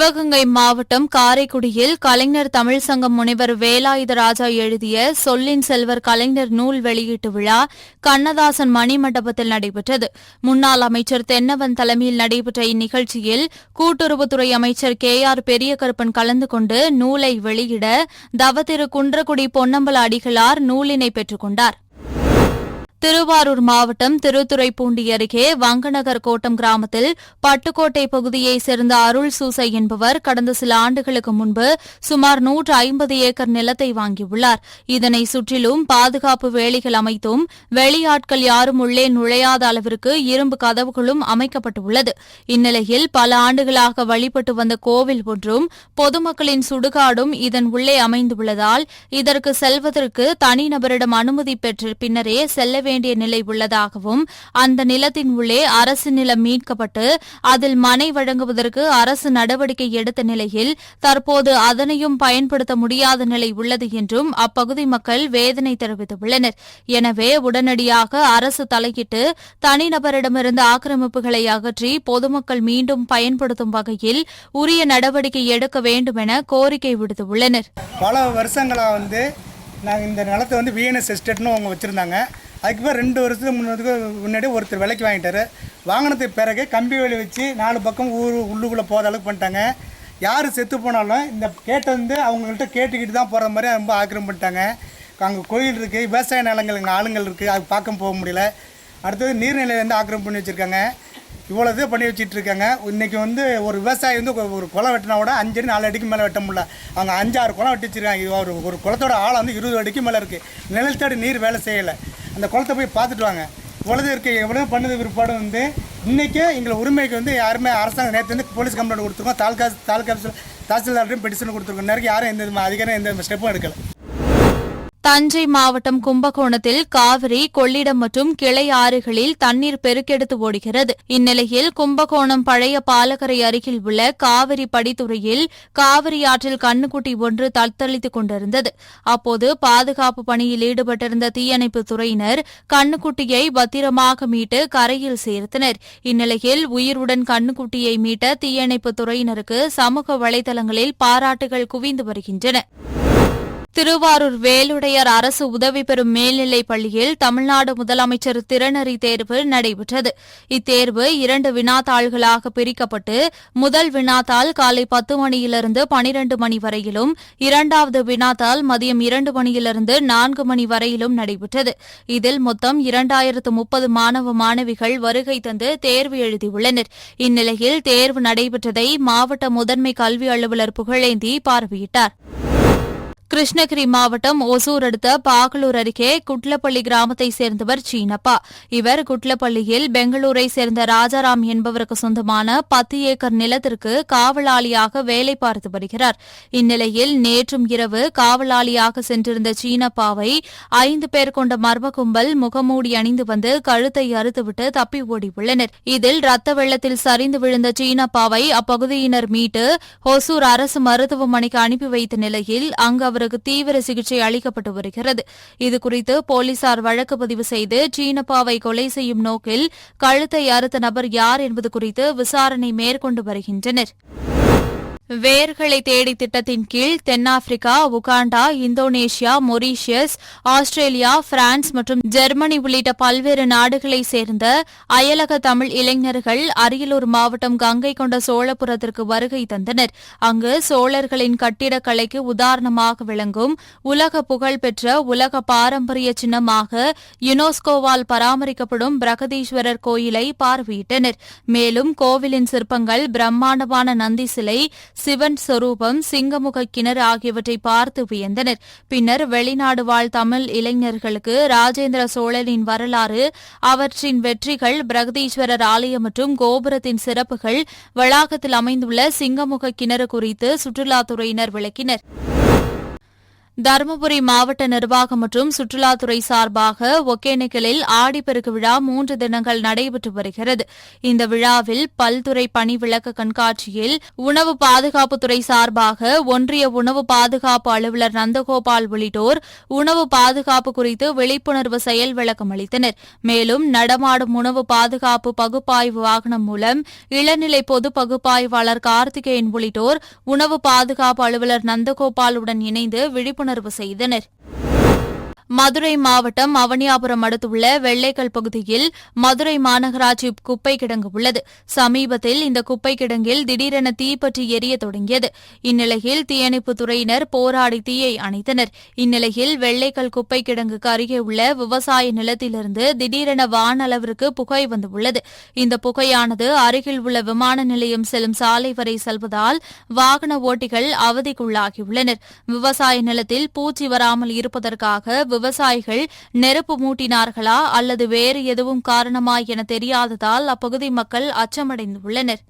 சிவகங்கை மாவட்டம் காரைக்குடியில் கலைஞர் தமிழ் சங்கம் முனைவர் வேலாயுதராஜா எழுதிய சொல்லின் செல்வர் கலைஞர் நூல் வெளியீட்டு விழா கண்ணதாசன் மணிமண்டபத்தில் நடைபெற்றது. முன்னாள் அமைச்சர் தென்னவன் தலைமையில் நடைபெற்ற இந்நிகழ்ச்சியில் கூட்டுறவுத்துறை அமைச்சர் கே ஆர் பெரியகருப்பன் கலந்து கொண்டு நூலை வெளியிட தவத்திரு குன்றக்குடி பொன்னம்பல அடிகளார் நூலினை பெற்றுக் கொண்டாா் திருவாரூர் மாவட்டம் திருத்துறைப்பூண்டி அருகே வங்கநகர் கோட்டம் கிராமத்தில் பட்டுக்கோட்டை பகுதியைச் சேர்ந்த அருள் சூசை என்பவர் கடந்த சில ஆண்டுகளுக்கு முன்பு சுமார் நூற்று ஐம்பது ஏக்கர் நிலத்தை வாங்கியுள்ளார். இதனை சுற்றிலும் பாதுகாப்பு வேலிகள் அமைத்தும் வெளியாட்கள் யாரும் உள்ளே நுழையாத அளவிற்கு இரும்பு கதவுகளும் அமைக்கப்பட்டுள்ளது. இந்நிலையில் பல ஆண்டுகளாக வழிபட்டு வந்த கோவில் ஒன்றும் பொதுமக்களின் சுடுகாடும் இதன் உள்ளே அமைந்துள்ளதால் இதற்கு செல்வதற்கு தனிநபரிடம் அனுமதி பெற்ற பின்னரே செல்ல வேண்டிய நிலை உள்ளதாகவும் அந்த நிலத்தின் உள்ளே அரசு நிலம் மீட்கப்பட்டு அதில் மனை வழங்குவதற்கு அரசு நடவடிக்கை எடுத்த நிலையில் தற்போது அதனையும் பயன்படுத்த முடியாத நிலை உள்ளது என்றும் அப்பகுதி மக்கள் வேதனை தெரிவித்துள்ளனர். எனவே உடனடியாக அரசு தலையிட்டு தனிநபரிடமிருந்து ஆக்கிரமிப்புகளை அகற்றி பொதுமக்கள் மீண்டும் பயன்படுத்தும் வகையில் உரிய நடவடிக்கை எடுக்க வேண்டும் என கோரிக்கை விடுத்துள்ளனர். பல வருஷங்களாக வந்து நாங்கள் இந்த நிலத்தை வந்து விஎன்எஸ் எஸ்டேட்னு அவங்க வச்சுருந்தாங்க. அதுக்கப்புறம் ரெண்டு வருஷத்துக்கு முன்னதுக்கு முன்னாடி ஒருத்தர் விலைக்கு வாங்கிட்டார். வாங்கினதுக்கு பிறகு கம்பி வேலி வச்சு நாலு பக்கம் ஊர் உள்ளுக்குள்ளே போகிற அளவுக்கு பண்ணிட்டாங்க. யார் செத்து போனாலும் இந்த கேட்டை வந்து அவங்கள்ட்ட கேட்டுக்கிட்டு தான் போகிற மாதிரி ரொம்ப ஆக்கிரம் பண்ணிட்டாங்க. அங்கே கோயில் இருக்குது விவசாய நிலங்கள் இங்கே ஆளுங்கள் இருக்குது அது பார்க்க போக முடியல. அடுத்தது நீர்நிலையை வந்து ஆக்கிரமிப்பு பண்ணி வச்சுருக்காங்க. இவ்வளோ இது பண்ணி வச்சிட்டு இருக்காங்க. இன்னைக்கு வந்து ஒரு விவசாயி வந்து ஒரு- குளம் வெட்டினா கூட அஞ்சடி நாலு அடிக்கு மேலே வெட்ட முடியல. அவங்க அஞ்சாறு குளம் வெட்டி வச்சுருக்காங்க. ஒரு ஒரு குளத்தோட ஆழம் வந்து இருபது அடிக்கு மேலே இருக்குது நிலத்தடி நீர் வேலை செய்யலை. அந்த குளத்தை போய் பார்த்துட்டு வாங்க. இவ்வளவு இருக்க எவ்வளோ பண்ணது பிற்பாடு வந்து இன்றைக்கே எங்களை உரிமைக்கு வந்து யாருமே அரசாங்கம் நேற்று வந்து போலீஸ் கம்ப்ளைண்ட் கொடுத்துருக்கோம். தாலுக்கா தாலுகா தாசில்தார்ட்டையும் பெட்டிஷன் கொடுத்துருக்கோம். நேரம் யாரும் எந்த அதிகாரம் எந்த ஸ்டெப்பும் எடுக்கலை. தஞ்சை மாவட்டம் கும்பகோணத்தில் காவிரி கொள்ளிடம் மற்றும் கிளை ஆறுகளில் தண்ணீர் பெருக்கெடுத்து ஓடுகிறது. இந்நிலையில் கும்பகோணம் பழைய பாலக்கரை அருகில் உள்ள காவிரி படித்துறையில் காவிரி ஆற்றில் கண்ணுக்குட்டி ஒன்று தத்தளித்துக் கொண்டிருந்தது. அப்போது பாதுகாப்பு பணியில் ஈடுபட்டிருந்த தீயணைப்பு துறையினர் கண்ணுக்குட்டியை பத்திரமாக மீட்டு கரையில் சேர்த்தனர். இந்நிலையில் உயிருடன் கண்ணுக்குட்டியை மீட்ட தீயணைப்பு துறையினருக்கு சமூக வலைதளங்களில் பாராட்டுகள் குவிந்து வருகின்றன. திருவாரூர் வேலுடையார் அரசு உதவி பெறும் மேல்நிலைப் பள்ளியில் தமிழ்நாடு முதலமைச்சர் திறனறி தேர்வு நடைபெற்றது. இத்தேர்வு இரண்டு வினாத்தாள்களாக பிரிக்கப்பட்டு முதல் வினாத்தாள் காலை பத்து மணியிலிருந்து பனிரண்டு மணி வரையிலும் இரண்டாவது வினாத்தாள் மதியம் இரண்டு மணியிலிருந்து நான்கு மணி வரையிலும் நடைபெற்றது. இதில் மொத்தம் இரண்டாயிரத்து முப்பது மாணவ மாணவிகள் வருகை தந்து தேர்வு எழுதியுள்ளனர். இந்நிலையில் தேர்வு நடைபெற்றதை மாவட்ட முதன்மை கல்வி அலுவலர் புகழேந்தி பார்வையிட்டார். கிருஷ்ணகிரி மாவட்டம் ஒசூர் அடுத்த பாகலூர் அருகே குட்லப்பள்ளி கிராமத்தைச் சேர்ந்தவர் சீனப்பா. இவர் குட்லப்பள்ளியில் பெங்களூரை சேர்ந்த ராஜாராம் என்பவருக்கு சொந்தமான பத்து ஏக்கர் நிலத்திற்கு காவலாளியாக வேலை பார்த்து வருகிறார். இந்நிலையில் நேற்றும் இரவு காவலாளியாக சென்றிருந்த சீனப்பாவை ஐந்து பேர் கொண்ட மர்ம கும்பல் முகமூடி அணிந்து வந்து கழுத்தை அறுத்துவிட்டு தப்பி ஓடியுள்ளனர். இதில் ரத்த வெள்ளத்தில் சரிந்து விழுந்த சீனப்பாவை அப்பகுதியினர் மீட்டு ஒசூர் அரசு மருத்துவமனைக்கு அனுப்பி வைத்த நிலையில் அங்கு அவருக்கு தீவிர சிகிச்சை அளிக்கப்பட்டு வருகிறது. இதுகுறித்து போலீசார் வழக்கு பதிவு செய்து சீனப்பாவை கொலை செய்யும் நோக்கில் கழுத்தை அறுத்த நபர் யார் என்பது குறித்து விசாரணை மேற்கொண்டு வருகின்றனர். வேர்களை தேடி திட்டத்தின் கீழ் தென்னாப்பிரிக்கா Uganda Indonesia Mauritius Australia France மற்றும் ஜெர்மனி உள்ளிட்ட பல்வேறு நாடுகளைச் சேர்ந்த அயலக தமிழ் இளைஞர்கள் அரியலூர் மாவட்டம் கங்கை கொண்ட சோழபுரத்திற்கு வருகை தந்தனர். அங்கு சோழர்களின் கட்டிடக்கலைக்கு உதாரணமாக விளங்கும் உலக புகழ்பெற்ற உலக பாரம்பரிய சின்னமாக யுனெஸ்கோவால் பராமரிக்கப்படும் பிரகதீஸ்வரர் கோயிலை பார்வையிட்டனர். மேலும் கோவிலின் சிற்பங்கள் பிரம்மாண்டமான நந்தி சிலை சிவன் சொரூபம் சிங்கமுக கிணறு ஆகியவற்றை பார்த்து வியந்தனர். பின்னர் வெளிநாடு வாழ் தமிழ் இளைஞர்களுக்கு ராஜேந்திர சோழனின் வரலாறு அவற்றின் வெற்றிகள் பிரகதீஸ்வரர் ஆலயம் மற்றும் கோபுரத்தின் சிறப்புகள் வளாகத்தில் அமைந்துள்ள சிங்கமுக கிணறு குறித்து சுற்றுலாத்துறையினர் விளக்கினர். தருமபுரி மாவட்ட நிர்வாகம் மற்றும் சுற்றுலாத்துறை சார்பாக ஒகேனக்கலில் ஆடிப்பெருக்கு விழா மூன்று தினங்கள் நடைபெற்று வருகிறது. இந்த விழாவில் பல்துறை பணி விளக்க கண்காட்சியில் உணவு பாதுகாப்புத்துறை சார்பாக ஒன்றிய உணவு பாதுகாப்பு அலுவலர் நந்தகோபால் உள்ளிட்டோர் உணவு பாதுகாப்பு குறித்து விழிப்புணர்வு செயல் விளக்கம் அளித்தனர். மேலும் நடமாடும் உணவு பாதுகாப்பு பகுப்பாய்வு வாகனம் மூலம் இளநிலை பொது பகுப்பாய்வாளர் கார்த்திகேயன் உள்ளிட்டோர் உணவு பாதுகாப்பு அலுவலர் நந்தகோபாலுடன் இணைந்து விழிப்புணர்வு செய்தனர். மதுரை மாவட்டம் அவனியாபுரம் அடுத்துள்ள வெள்ளைக்கல் பகுதியில் மதுரை மாநகராட்சி குப்பை கிடங்கு உள்ளது. சமீபத்தில் இந்த குப்பை கிடங்கில் திடீரென தீப்பற்றி எரிய தொடங்கியது. இந்நிலையில் தீயணைப்புத் துறையினர் போராடி தீயை அணைத்தனர். இந்நிலையில் வெள்ளைக்கல் குப்பை கிடங்குக்கு அருகே உள்ள விவசாய நிலத்திலிருந்து திடீரென வானளவிற்கு புகை வந்துள்ளது இந்த புகையானது அருகில் உள்ள விமான நிலையம் செல்லும் சாலை வரை செல்வதால் வாகன ஓட்டிகள் அவதிக்குள்ளாகியுள்ளனர். விவசாய நிலத்தில் பூச்சி வராமல் இருப்பதற்காக விவசாயிகள் நெருப்பு மூட்டினார்களா அல்லது வேறு எதுவும் காரணமா என தெரியாததால் அப்பகுதி மக்கள் அச்சமடைந்துள்ளனர்.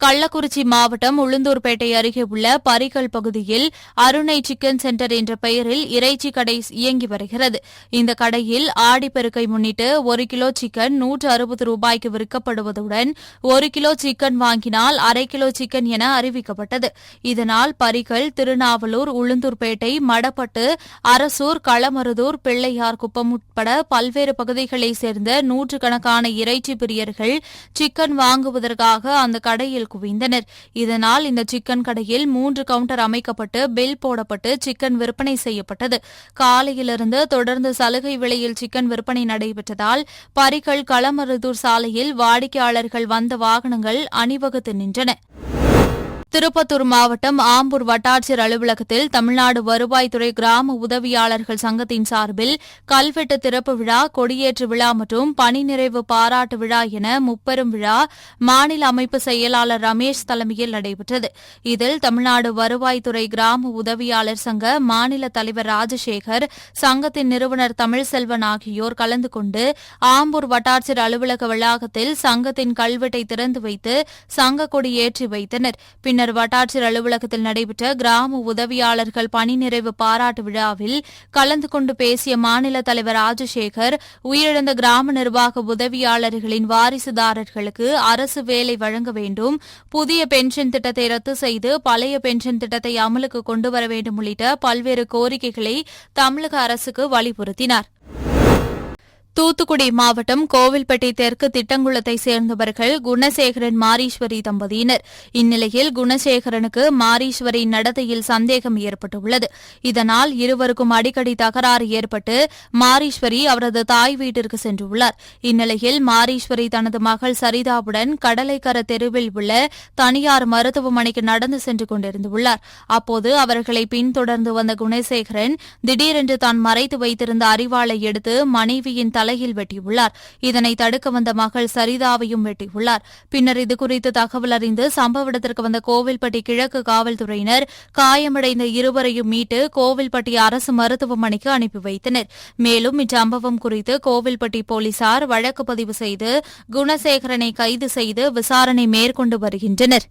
கள்ளக்குறிச்சி மாவட்டம் உளுந்தூர்பேட்டை அருகே உள்ள பரிகல் பகுதியில் அருணை சிக்கன் சென்டர் என்ற பெயரில் இறைச்சி கடை இயங்கி வருகிறது. இந்த கடையில் ஆடிப்பெருக்கை முன்னிட்டு ஒரு கிலோ சிக்கன் நூற்று அறுபது ரூபாய்க்கு விற்கப்படுவதுடன் ஒரு கிலோ சிக்கன் வாங்கினால் அரை கிலோ சிக்கன் என அறிவிக்கப்பட்டது. இதனால் பரிகல் திருநாவலூர் உளுந்தூர்பேட்டை மடப்பட்டு அரசூர் களமருதூர் பிள்ளையார் குப்பம் உட்பட பல்வேறு பகுதிகளைச் சேர்ந்த நூற்றுக்கணக்கான இறைச்சி பிரியர்கள் சிக்கன் வாங்குவதற்காக அந்த கடையில் குவிந்தனர். இதனால் இந்த சிக்கன் கடையில் மூன்று கவுண்டர் அமைக்கப்பட்டு பில் போடப்பட்டு சிக்கன் விற்பனை செய்யப்பட்டது. காலையிலிருந்து தொடர்ந்து சலுகை விலையில் சிக்கன் விற்பனை நடைபெற்றதால் பரிகள் களமருதூர் சாலையில் வாடிக்கையாளர்கள் வந்த வாகனங்கள் அணிவகுத்து நின்றன. திருப்பத்தூர் மாவட்டம் ஆம்பூர் வட்டாட்சியர் அலுவலகத்தில் தமிழ்நாடு வருவாய்த்துறை கிராம உதவியாளர்கள் சங்கத்தின் சார்பில் கல்வெட்டு திறப்பு விழா கொடியேற்று விழா மற்றும் பணி நிறைவு பாராட்டு விழா என முப்பெரும் விழா மாநில அமைப்பு செயலாளர் ரமேஷ் தலைமையில் நடைபெற்றது. இதில் தமிழ்நாடு வருவாய்த்துறை கிராம உதவியாளர் சங்க மாநில தலைவர் ராஜசேகர் சங்கத்தின் நிறுவனர் தமிழ்செல்வன் ஆகியோர் கலந்து கொண்டு ஆம்பூர் வட்டாட்சியர் அலுவலக வளாகத்தில் சங்கத்தின் கல்வெட்டை திறந்து வைத்து சங்க கொடி ஏற்றி வைத்தனர். பின்னர் வட்டாட்சியர் அலுவலகத்தில் நடைபெற்ற கிராம உதவியாளர்கள் பணி நிறைவு பாராட்டு விழாவில் கலந்து கொண்டு பேசிய மாநில தலைவர் ராஜசேகர் உயிரிழந்த கிராம நிர்வாக உதவியாளர்களின் வாரிசுதாரர்களுக்கு அரசு வேலை வழங்க வேண்டும் புதிய பென்ஷன் திட்டத்தை ரத்து செய்து பழைய பென்ஷன் திட்டத்தை அமலுக்கு கொண்டுவர வேண்டும் உள்ளிட்ட பல்வேறு கோரிக்கைகளை தமிழக அரசுக்கு வலியுறுத்தினாா் தூத்துக்குடி மாவட்டம் கோவில்பட்டி தெற்கு திட்டங்குளத்தை சேர்ந்தவர்கள் குணசேகரன் மாரீஸ்வரி தம்பதியினர். இந்நிலையில் குணசேகரனுக்கு மாரீஸ்வரி நடத்தையில் சந்தேகம் ஏற்பட்டுள்ளது. இதனால் இருவருக்கும் அடிக்கடி தகராறு ஏற்பட்டு மாரீஸ்வரி அவரது தாய் வீட்டிற்கு சென்றுள்ளார். இந்நிலையில் மாரீஸ்வரி தனது மகள் சரிதாவுடன் கடலைக்கர தெருவில் உள்ள தனியார் மருத்துவமனைக்கு நடந்து சென்று கொண்டிருந்துள்ளார். அப்போது அவர்களை பின்தொடர்ந்து வந்த குணசேகரன் திடீரென்று தான் மறைத்து வைத்திருந்த அறிவாளை எடுத்து மனைவியின் தலையில் வெட்டியுள்ளார். இதனை தடுக்க வந்த மகள் சரிதாவையும் வெட்டியுள்ளார். பின்னர் இதுகுறித்து தகவல் அறிந்து சம்பவ இடத்திற்கு வந்த கோவில்பட்டி கிழக்கு காவல்துறையினர் காயமடைந்த இருவரையும் மீட்டு கோவில்பட்டி அரசு மருத்துவமனைக்கு அனுப்பி வைத்தனர். மேலும் இச்சம்பவம் குறித்து கோவில்பட்டி போலீசார் வழக்கு பதிவு செய்து குணசேகரனை கைது செய்து விசாரணை மேற்கொண்டு வருகின்றனர்.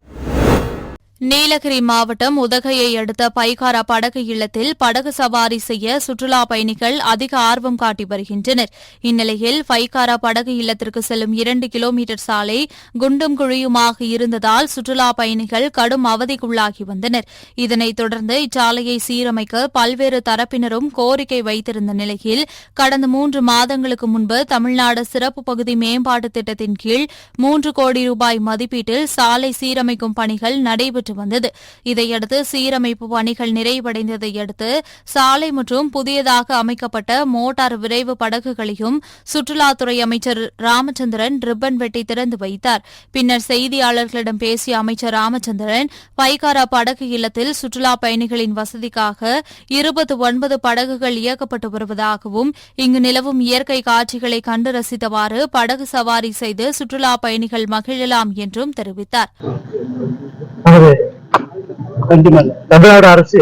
நீலகிரி மாவட்டம் உதகையை அடுத்த பைகாரா படகு இல்லத்தில் படகு சவாரி செய்ய சுற்றுலா பயணிகள் அதிக ஆர்வம் காட்டி வருகின்றனர். இந்நிலையில் பைகாரா படகு இல்லத்திற்கு செல்லும் இரண்டு கிலோமீட்டர் சாலை குண்டும் குழியுமாக இருந்ததால் சுற்றுலா பயணிகள் கடும் அவதிக்குள்ளாகி வந்தனர். இதனைத் தொடர்ந்து இச்சாலையை சீரமைக்க பல்வேறு தரப்பினரும் கோரிக்கை வைத்திருந்த நிலையில் கடந்த மூன்று மாதங்களுக்கு முன்பு தமிழ்நாடு சிறப்பு பகுதி மேம்பாட்டு திட்டத்தின் கீழ் மூன்று கோடி ரூபாய் மதிப்பீட்டில் சாலை சீரமைக்கும் பணிகள் நடைபெற்று வந்தது. இதையடுத்து சீரமைப்பு பணிகள் நிறைவடைந்ததை அடுத்து சாலை மற்றும் புதியதாக அமைக்கப்பட்ட மோட்டார் விரைவு படகுகளையும் சுற்றுலாத்துறை அமைச்சர் ராமச்சந்திரன் ரிப்பன் வெட்டி திறந்து வைத்தார். பின்னர் செய்தியாளர்களிடம் பேசிய அமைச்சர் ராமச்சந்திரன் பைகாரா படகு இல்லத்தில் சுற்றுலா பயணிகளின் வசதிக்காக இருபத்தி ஒன்பது படகுகள் இயக்கப்பட்டு வருவதாகவும் இங்கு நிலவும் இயற்கை காட்சிகளை கண்டு ரசித்தவாறு படகு சவாரி செய்து சுற்றுலா பயணிகள் மகிழலாம் என்றும் தெரிவித்தார். நமது தமிழ்நாடு அரசு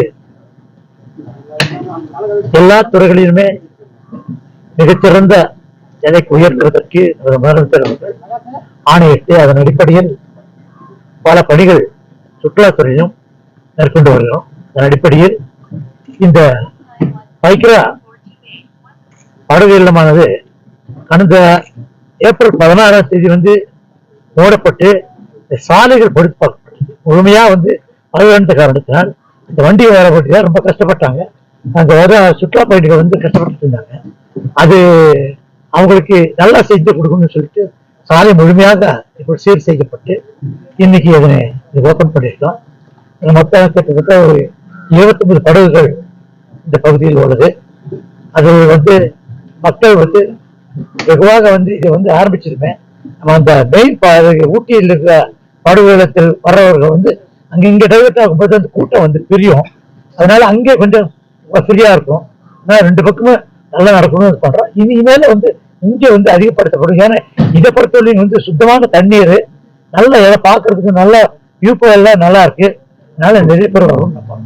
எல்லா துறைகளிலுமே மிகச்சிறந்த எதைக்கு உயர்த்துவதற்கு முதலமைச்சர் ஆணையிட்டு அதன் அடிப்படையில் பல பணிகள் சுற்றுலாத்துறையிலும் மேற்கொண்டு வருகிறோம். அதன் அடிப்படையில் இந்த பைக்ரா படகு இல்லமானது கடந்த ஏப்ரல் பதினாறாம் தேதி வந்து மூடப்பட்டு சாலைகள் படுத்த முழுமையா வந்து பழுவேண்ட காரணத்தினால் இந்த வண்டி வரப்பட்டு ரொம்ப கஷ்டப்பட்டாங்க. அங்கே வர சுற்றுலா பயணிகள் வந்து கஷ்டப்பட்டு இருந்தாங்க. அது அவங்களுக்கு நல்லா செஞ்சு கொடுக்கணும்னு சொல்லிட்டு சாலை முழுமையாக இப்போ சீர் செய்யப்பட்டு இன்னைக்கு அதனை ஓப்பன் பண்ணியிருக்கோம் மொத்தம் கிட்டத்தட்ட ஒரு இருபத்தொன்பது படகுகள் இந்த பகுதியில் உள்ளது. அது வந்து மக்கள் வந்து வெகுவாக வந்து இதை வந்து ஆரம்பிச்சிருப்பேன் நம்ம அந்த மெயின் ஊட்டியில் இருக்கிற படகுகளத்தில் வர்றவர்கள் வந்து அங்கே இங்கே டைவர்ட் ஆகும்போது அந்த கூட்டம் வந்து பிரியும். அதனால அங்கே கொஞ்சம் வசதியாக இருக்கும். ஆனால் ரெண்டு பக்கமும் நல்லா நடக்கணும்னு இது இனிமேல் வந்து இங்கே வந்து அதிகப்படுத்தப்படும். ஏன்னா இதை பொறுத்தவரையும் வந்து சுத்தமான தண்ணீர் நல்ல இதை பார்க்கறதுக்கு நல்ல வியூ எல்லாம் நல்லா இருக்கு. அதனால நிறைய பேர் வரும் நம்ம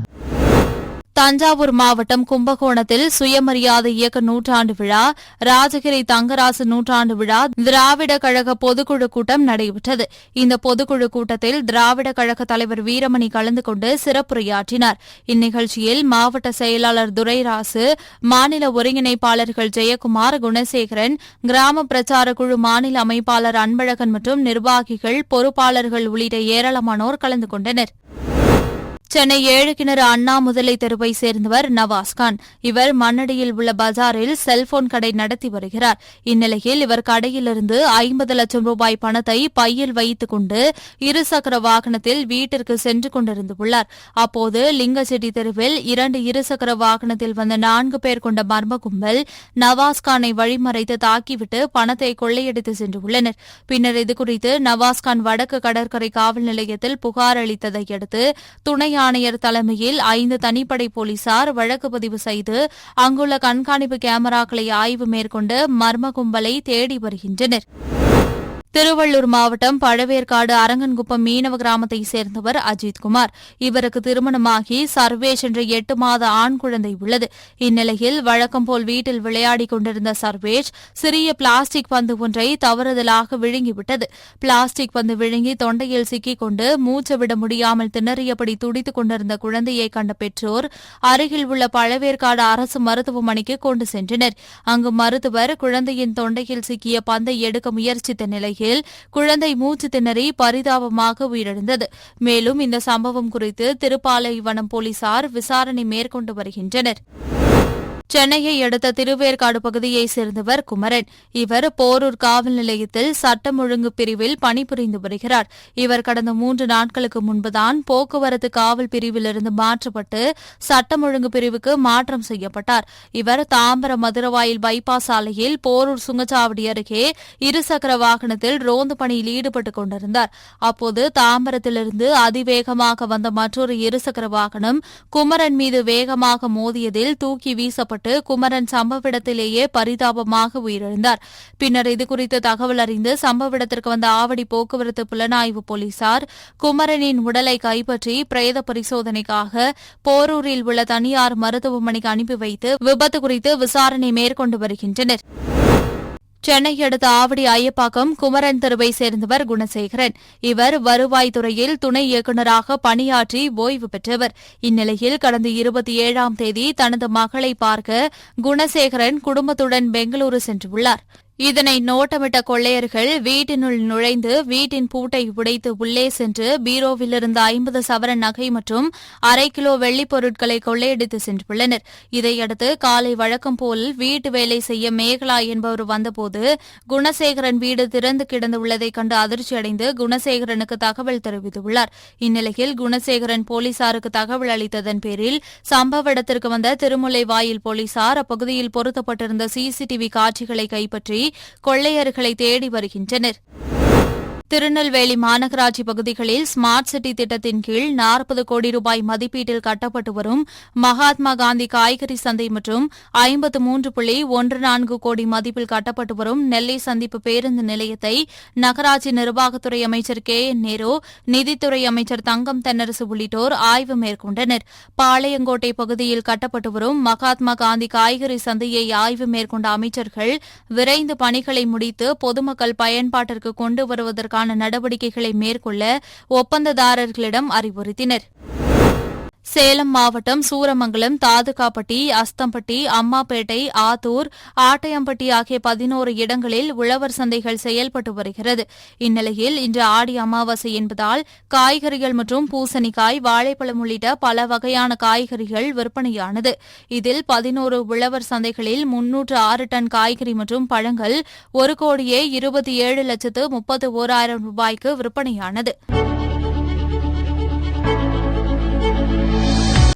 தஞ்சாவூர் மாவட்டம் கும்பகோணத்தில் சுயமரியாதை இயக்க நூற்றாண்டு விழா ராஜகிரி தங்கராசு நூற்றாண்டு விழா திராவிட கழக பொதுக்குழு கூட்டம் நடைபெற்றது. இந்த பொதுக்குழு கூட்டத்தில் திராவிட கழக தலைவர் வீரமணி கலந்து கொண்டு சிறப்புரையாற்றினார். இந்நிகழ்ச்சியில் மாவட்ட செயலாளர் துரைராசு மாநில ஒருங்கிணைப்பாளர்கள் ஜெயக்குமார் குணசேகரன் கிராம பிரச்சார குழு மாநில அமைப்பாளர் அன்பழகன் மற்றும் நிர்வாகிகள் பொறுப்பாளர்கள் உள்ளிட்ட ஏராளமானோர் கலந்து கொண்டனர். சென்னை ஏழு கிணறு அண்ணா முதலை தெருவை சேர்ந்தவர் நவாஸ்கான் இவர் மண்ணடியில் உள்ள பஜாரில் செல்போன் கடை நடத்தி வருகிறார். இந்நிலையில் இவர் கடையிலிருந்து ஐம்பது லட்சம் ரூபாய் பணத்தை பையில் வைத்துக் கொண்டு இருசக்கர வாகனத்தில் வீட்டிற்கு சென்று கொண்டிருந்துள்ளார் அப்போது லிங்கச்செட்டி தெருவில் இரண்டு இருசக்கர வாகனத்தில் வந்த நான்கு பேர் கொண்ட மர்ம கும்பல் நவாஸ்கானை வழிமறைத்து தாக்கிவிட்டு பணத்தை கொள்ளையடித்து சென்றுள்ளனர் பின்னர் இதுகுறித்து நவாஸ்கான் வடக்கு கடற்கரை காவல் நிலையத்தில் புகார் அளித்ததை அடுத்து துணை ஆணையர் தலைமையில் ஐந்து தனிப்படை போலீசார் வழக்கு பதிவு செய்து அங்குள்ள கண்காணிப்பு கேமராக்களை ஆய்வு மேற்கொண்டு மர்ம கும்பலை தேடி வருகின்றனர். திருவள்ளூர் மாவட்டம் பழவேற்காடு அரங்கன்குப்பம் மீனவ கிராமத்தைச் சேர்ந்தவர் அஜித்குமார் இவருக்கு திருமணமாகி சர்வேஷ் என்ற எட்டு மாத ஆண் குழந்தை உள்ளது. இந்நிலையில் வழக்கம் போல் வீட்டில் விளையாடிக் கொண்டிருந்த சர்வேஷ் சிறிய பிளாஸ்டிக் பந்து ஒன்றை தவறுதலாக விழுங்கிவிட்டது. பிளாஸ்டிக் பந்து விழுங்கி தொண்டையில் சிக்கிக் கொண்டு மூச்சு விட முடியாமல் திணறியபடி துடித்துக் கொண்டிருந்த குழந்தையை கண்ட பெற்றோர் அருகில் உள்ள பழவேற்காடு அரசு மருத்துவமனைக்கு கொண்டு சென்றனர். அங்கு மருத்துவர் குழந்தையின் தொண்டையில் சிக்கிய பந்தை எடுக்க முயற்சித்த நிலையில் குழந்தை மூச்சு திணறி பரிதாபமாக உயிரிழந்தது. மேலும் இந்த சம்பவம் குறித்து திருப்பாலைவனம் போலீசார் விசாரணை மேற்கொண்டு வருகின்றனர். சென்னையை அடுத்த திருவேற்காடு பகுதியைச் சேர்ந்தவர் குமரன். இவர் போரூர் காவல் நிலையத்தில் சட்டம் ஒழுங்கு பிரிவில் பணிபுரிந்து வருகிறார். இவர் கடந்த மூன்று நாட்களுக்கு முன்புதான் போக்குவரத்து காவல் பிரிவிலிருந்து மாற்றப்பட்டு சட்டம் ஒழுங்கு பிரிவுக்கு மாற்றம் செய்யப்பட்டார். இவர் தாம்பரம் மதுரவாயில் பைபாஸ் சாலையில் போரூர் சுங்கச்சாவடி அருகே இருசக்கர வாகனத்தில் ரோந்து பணியில் ஈடுபட்டுக் கொண்டிருந்தார். அப்போது தாம்பரத்திலிருந்து அதிவேகமாக வந்த மற்றொரு இருசக்கர வாகனம் குமரன் மீது வேகமாக மோதியதில் தூக்கி வீசப்பட்டு குமரன் சம்பவ இடத்திலேயே பரிதாபமாக உயிரிழந்தார். பின்னர் இதுகுறித்து தகவல் அறிந்து சம்பவ இடத்திற்கு வந்த ஆவடி போக்குவரத்து புலனாய்வு போலீசார் குமரனின் உடலை கைப்பற்றி பிரேத பரிசோதனைக்காக போரூரில் உள்ள தனியார் மருத்துவமனைக்கு அனுப்பி வைத்து விபத்து குறித்து விசாரணை மேற்கொண்டு வருகின்றனர். சென்னை அடுத்த ஆவடி ஐயப்பாக்கம் குமரன் தெருவை சேர்ந்தவர் குணசேகரன். இவர் வருவாய்த்துறையில் துணை இயக்குநராக பணியாற்றி ஓய்வு பெற்றவர். இந்நிலையில் கடந்த இருபத்தி ஏழாம் தேதி தனது மகளை பார்க்க குணசேகரன் குடும்பத்துடன் பெங்களூரு சென்றுள்ளார். இதனை நோட்டமிட்ட கொள்ளையர்கள் வீட்டினுள் நுழைந்து வீட்டின் பூட்டை உடைத்து உள்ளே சென்று பீரோவிலிருந்த ஐம்பது சவரன் நகை மற்றும் அரை கிலோ வெள்ளிப் பொருட்களை கொள்ளையடித்து சென்றுள்ளனர். இதையடுத்து காலை வழக்கம் போல் வீட்டு வேலை செய்ய மேகலா என்பவர் வந்தபோது குணசேகரன் வீடு திறந்து கிடந்துள்ளதைக் கண்டு அதிர்ச்சியடைந்து குணசேகரனுக்கு தகவல் தெரிவித்துள்ளார். இந்நிலையில் குணசேகரன் போலீசாருக்கு தகவல் அளித்ததன் பேரில் சம்பவ இடத்திற்கு வந்த திருமுல்லைவாயில் போலீசார் அப்பகுதியில் பொருத்தப்பட்டிருந்த சிசிடிவி காட்சிகளை கைப்பற்றி கொள்ளையர்களை தேடி வருகின்றனர். திருநெல்வேலி மாநகராட்சி பகுதிகளில் ஸ்மார்ட் சிட்டி திட்டத்தின் கீழ் நாற்பது கோடி ரூபாய் மதிப்பீட்டில் கட்டப்பட்டு வரும் மகாத்மா காந்தி காய்கறி சந்தை மற்றும் ஐம்பத்து மூன்று புள்ளி ஒன்று நான்கு கோடி மதிப்பில் கட்டப்பட்டு வரும் நெல்லை சந்திப்பு பேருந்து நிலையத்தை நகராட்சி நிர்வாகத்துறை அமைச்சர் கே என் நேரு நிதித்துறை அமைச்சர் தங்கம் தென்னரசு உள்ளிட்டோர் ஆய்வு மேற்கொண்டனர். பாளையங்கோட்டை பகுதியில் கட்டப்பட்டு வரும் மகாத்மா காந்தி காய்கறி சந்தையை ஆய்வு மேற்கொண்ட அமைச்சர்கள் விரைந்து பணிகளை முடித்து பொதுமக்கள் பயன்பாட்டிற்கு கொண்டு வருவதற்கான நடவடிக்கைகளை மேற்கொள்ள ஒப்பந்ததாரர்களிடம் அறிவுறுத்தினர். சேலம் மாவட்டம் சூரமங்கலம் தாதுகாப்பட்டி அஸ்தம்பட்டி அம்மாப்பேட்டை ஆத்தூர் ஆட்டையம்பட்டி ஆகிய பதினோரு இடங்களில் உழவர் சந்தைகள் செயல்பட்டு வருகிறது. இந்நிலையில் இன்று ஆடி அமாவாசை என்பதால் காய்கறிகள் மற்றும் பூசணிக்காய் வாழைப்பழம் உள்ளிட்ட பல வகையான காய்கறிகள் விற்பனையானது. இதில் பதினோரு உழவர் சந்தைகளில் முன்னூற்று ஆறு டன் காய்கறி மற்றும் பழங்கள் ஒரு கோடியே இருபத்தி ஏழு லட்சத்து முப்பத்து ஓராயிரம் ரூபாய்க்கு விற்பனையானது.